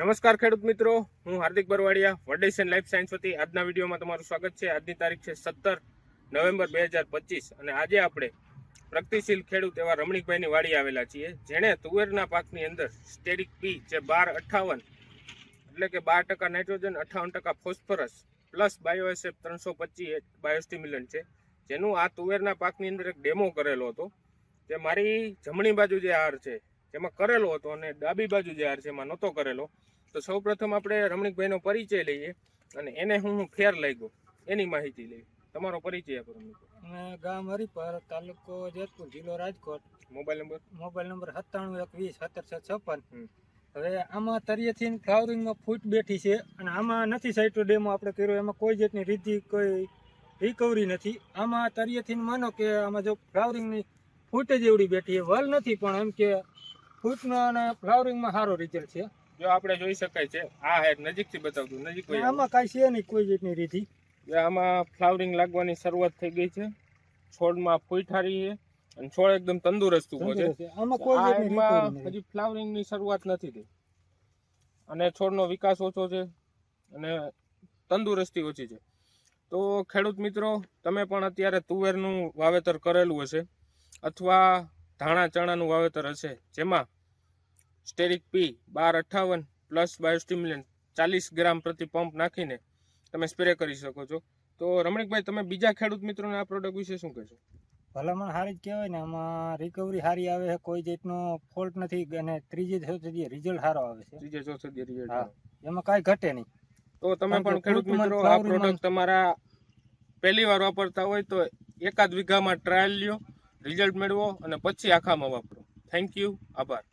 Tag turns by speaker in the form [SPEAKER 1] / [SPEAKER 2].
[SPEAKER 1] નમસ્કાર ખેડૂત મિત્રો, હું હાર્દિક બરવાડિયા વર્ડેશન લાઈફ સાયન્સ વતી આજના વિડીયોમાં તમારું સ્વાગત છે. આજની તારીખ છે સત્તર નવેમ્બર બે હજાર પચીસ અને આજે આપણે પ્રગતિશીલ ખેડૂત એવા રમણીકભાઈની વાડી આવેલા છીએ, જેણે તુવેરના પાકની અંદર સ્ટેરિક પી જે બાર અઠ્ઠાવન એટલે કે બાર ટકા નાઇટ્રોજન અઠ્ઠાવન ટકા ફોસ્ફરસ પ્લસ બાયોએસએફ ત્રણસો પચીસ બાયોસ્ટિમ્યુલન છે. જેનું આ તુવેરના પાકની અંદર એક ડેમો કરેલો હતો. તે મારી જમણી બાજુ જે હાર છે જેમાં કરેલો હતો અને ડાબી બાજુ જે હાર છે એમાં નહોતો કરેલો. તો સૌપ્રથમ આપણે રમણીકભાઈનો પરિચય લઈએ અને એને હું હું ફેર લાગ્યો. એની માહિતી લઈએ. તમારો પરિચય આપો રમણીકભાઈ.
[SPEAKER 2] ગામ હરિપર તાલુકો જેતપુર જિલ્લો Rajkot.
[SPEAKER 1] Mobile number?
[SPEAKER 2] Mobile number સત્તાણું એક વીસ સત્તરસો છપ્પન હવે આમાં તરિયેથી ફ્લાવરિંગમાં ફૂટ બેઠી છે અને આમાં નથી સાઈટો ડેમો આપણે કર્યો એમાં કોઈ જાતની રીતિ કોઈ રિકવરી નથી. આમાં તરિયેથી માનો કે આમાં જો ફ્લાવરિંગની ફૂટ જ એવડી બેઠી છે. વલ નથી પણ એમ કે ફૂટમાં અને ફ્લાવરિંગમાં સારો રિઝલ્ટ છે.
[SPEAKER 1] જો આપણે જોઈ શકાય છે આ હેર નજીકથી બતાવતું નજીક
[SPEAKER 2] આમાં કાંઈ છે નહીં કોઈ રીતની રીતિ
[SPEAKER 1] આમાં ફ્લાવરિંગ લાગવાની શરૂઆત થઈ ગઈ છે. છોડમાં ફૂઈઠારી છે અને છોડ એકદમ તંદુરસ્ત ઊભો છે.
[SPEAKER 2] આમાં કોઈ
[SPEAKER 1] હજી ફ્લાવરિંગની શરૂઆત નથી થઈ. અને છોડનો વિકાસ ઓછો છે અને તંદુરસ્તી ઓછી છે. તો ખેડૂત મિત્રો તમે પણ અત્યારે તુવેરનું વાવેતર કરેલું હશે. અથવા ધાણા ચણાનું વાવેતર હશે જેમાં સ્ટેરિક પી બાર અઠ્ઠાવન પ્લસ બાયોસ્ટિમ્યુલન્ટ ચાલીસ ગ્રામ પ્રતિ પંપ નાખીને તમે સ્પ્રે કરી શકો છો. તો રમણીકભાઈ તમે બીજા ખેડૂત મિત્રોને આ પ્રોડક્ટ વિશે શું કહેશો?
[SPEAKER 2] ભલામણ સારી જ કહેવાય ને આમાં રિકવરી સારી આવે છે કોઈ જાતનો ફોલ્ટ નથી અને ત્રીજી સુધી રિઝલ્ટ સારો આવે છે.
[SPEAKER 1] ત્રીજે ચોથે result
[SPEAKER 2] હા. એમાં કાંઈ ઘટે નહીં.
[SPEAKER 1] તો તમે પણ ખેડૂત મિત્રો આ પ્રોડક્ટ તમારા પહેલી વાર વાપરતા હોય તો એકાદ વીઘામાં ટ્રાયલ લ્યો રિઝલ્ટ મેળવો અને પછી આખામાં વાપરો. થેન્ક યુ આભાર.